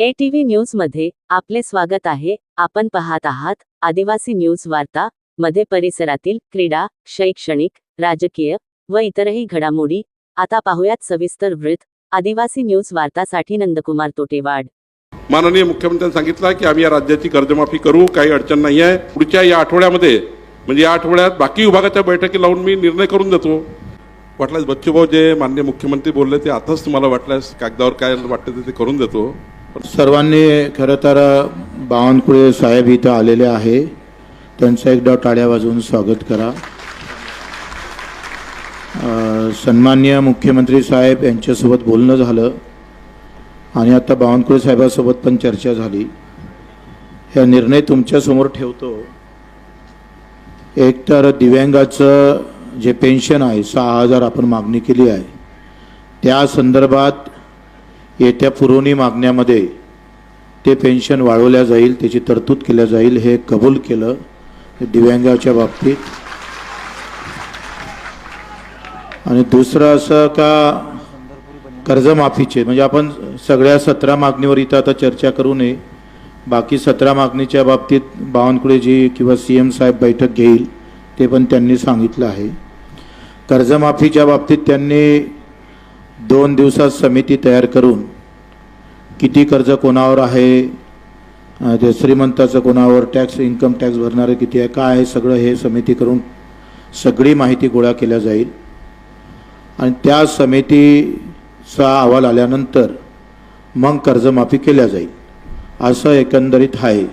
ATV न्यूजमध्ये आपले स्वागत आहे. आपण पाहत आहात आदिवासी न्यूज वार्ता मध्ये परिसरातील क्रीडा शैक्षणिक राजकीय व इतरही घडामोडी. आता पाहूयात सविस्तर वृत्त. आदिवासी न्यूज वार्तासाठी नंदकुमार तोटेवाड. माननीय मुख्यमंत्र्यांनी सांगितलं की आम्ही या राज्याची कर्जमाफी करू काही अडचण नाही आहे. पुढच्या या आठवड्यामध्ये म्हणजे या आठवड्यात बाकी विभागाच्या बैठकी लावून मी निर्णय करून देतो. वाटल्यास बच्चूभाऊ जे माननीय मुख्यमंत्री बोलले ते आताच तुम्हाला वाटल्यास कागदावर काय वाटतं ते करून देतो. सर्वांनी खरं तर बावनकुळे साहेब इथं आलेले आहे. त्यांचं एकदा टाळ्या वाजवून स्वागत करा. सन्मान्य सन्माननीय मुख्यमंत्री साहेब यांच्यासोबत बोलणं झालं. आणि आता बावनकुळे साहेबासोबत पण चर्चा झाली. ह्या निर्णय तुमच्यासमोर ठेवतो. एक तर दिव्यांगाचं जे पेन्शन आहे सहा हजार आपण मागणी केली आहे. त्या संदर्भात येत्या पुरवणी मागण्यामध्ये ते पेन्शन वाढवल्या जाईल त्याची तरतूद केल्या जाईल हे कबूल केलं दिव्यांगाच्या बाबतीत. आणि दुसरं असं का कर्जमाफीचे म्हणजे आपण सगळ्या सतरा मागणीवर इथं आता चर्चा करू नये. बाकी सतरा मागणीच्या बाबतीत बावनकुळेजी किंवा सी एम साहेब बैठक घेईल ते पण त्यांनी सांगितलं आहे. कर्जमाफीच्या बाबतीत त्यांनी दोन दिवसात समिती तयार करून किती कर्ज कोणावर आहे ते श्रीमंताचं कोणावर टॅक्स इन्कम टॅक्स भरणारे किती आहे काय आहे सगळं हे समिती करून सगळी माहिती गोळा केल्या जाईल. आणि त्या समितीचा अहवाल आल्यानंतर मग कर्जमाफी केल्या जाईल. असं एकंदरीत आहे.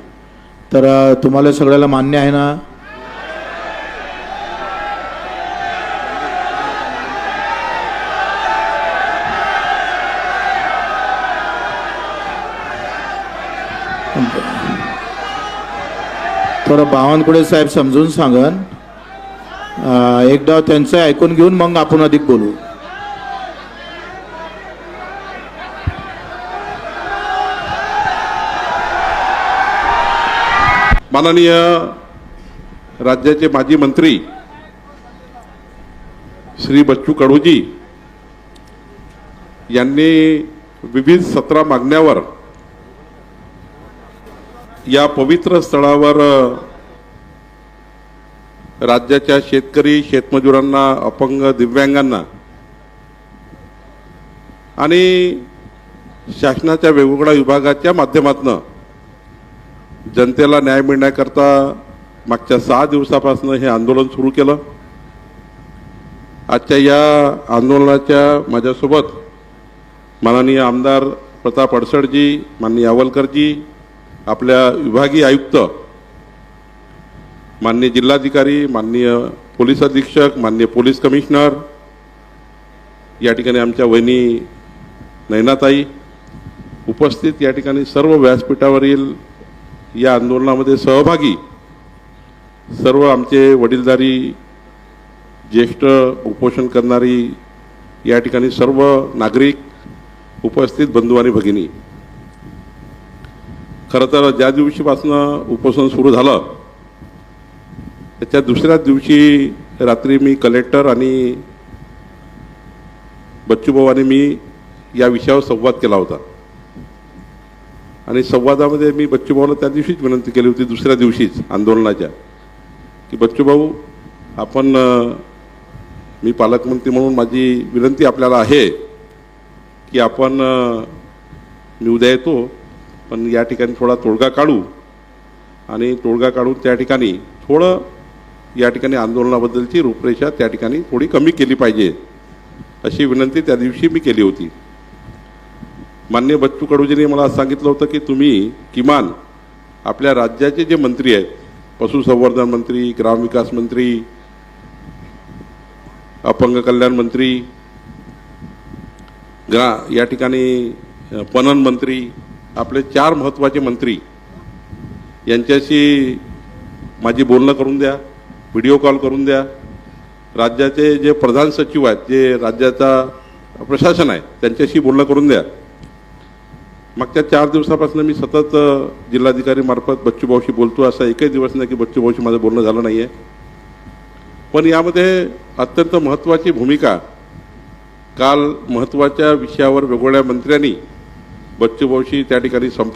तर तुम्हाला सगळ्याला मान्य आहे ना? थोडं बावनकुळे साहेब समजून सांगन. एकदा त्यांचं ऐकून घेऊन मग आपण अधिक बोलू. माननीय राज्याचे माजी मंत्री श्री बच्चू कडूजी यांनी विविध सतरा मागण्यावर या पवित्र स्थळावर राज्याच्या शेतकरी शेतमजुरांना अपंग दिव्यांगांना आणि शासनाच्या वेगवेगळ्या विभागाच्या माध्यमातून जनतेला न्याय मिळण्याकरता मागच्या सहा दिवसापासून हे आंदोलन सुरू केलं. आजच्या या आंदोलनाच्या माझ्यासोबत माननीय आमदार प्रताप अडसडजी माननीय अवलकरजी आपल्या विभागीय आयुक्त माननीय जिल्हाधिकारी माननीय पोलीस अधीक्षक माननीय पोलीस कमिशनर या ठिकाणी आमच्या वहिनी नयनाताई उपस्थित या ठिकाणी सर्व व्यासपीठावरील या आंदोलनामध्ये सहभागी सर्व आमचे वडीलधारी ज्येष्ठ उपोषण करणारी या ठिकाणी सर्व नागरिक उपस्थित बंधू आणि भगिनी. खरं तर ज्या दिवशीपासनं उपोषण सुरू झालं त्याच्या दुसऱ्याच दिवशी रात्री मी कलेक्टर आणि बच्चूभाऊ आणि मी या विषयावर संवाद केला होता. आणि संवादामध्ये मी बच्चूभाऊला त्या दिवशीच विनंती केली होती दुसऱ्या दिवशीच आंदोलनाच्या की बच्चूभाऊ आपण मी पालकमंत्री म्हणून माझी विनंती आपल्याला आहे की आपण मी उद्या येतो पण या ठिकाणी थोडा तोडगा काढू आणि तोडगा काढून त्या ठिकाणी थोडं या ठिकाणी आंदोलनाबद्दलची रूपरेषा त्या ठिकाणी थोडी कमी केली पाहिजे अशी विनंती त्या दिवशी मी केली होती. मान्य बच्चू कडूजींनी मला सांगितलं होतं की तुम्ही किमान आपल्या राज्याचे जे मंत्री आहेत पशुसंवर्धन मंत्री ग्रामविकास मंत्री अपंग कल्याण मंत्री ग्रा या ठिकाणी पणन मंत्री आपले चार महत्त्वाचे मंत्री यांच्याशी माझी बोलणं करून द्या व्हिडिओ कॉल करून द्या. राज्याचे जे प्रधान सचिव आहेत जे राज्याचा प्रशासन आहे त्यांच्याशी बोलणं करून द्या. मागच्या चार दिवसापासून मी सतत जिल्हाधिकारी मार्फत बच्चूभाऊशी बोलतो असा एकही दिवस नाही की बच्चूभाऊशी माझं बोलणं झालं नाही आहे पण यामध्ये अत्यंत महत्त्वाची भूमिका काल महत्त्वाच्या विषयावर वेगवेगळ्या मंत्र्यांनी बच्चूभाऊशी त्या ठिकाणी संपर्क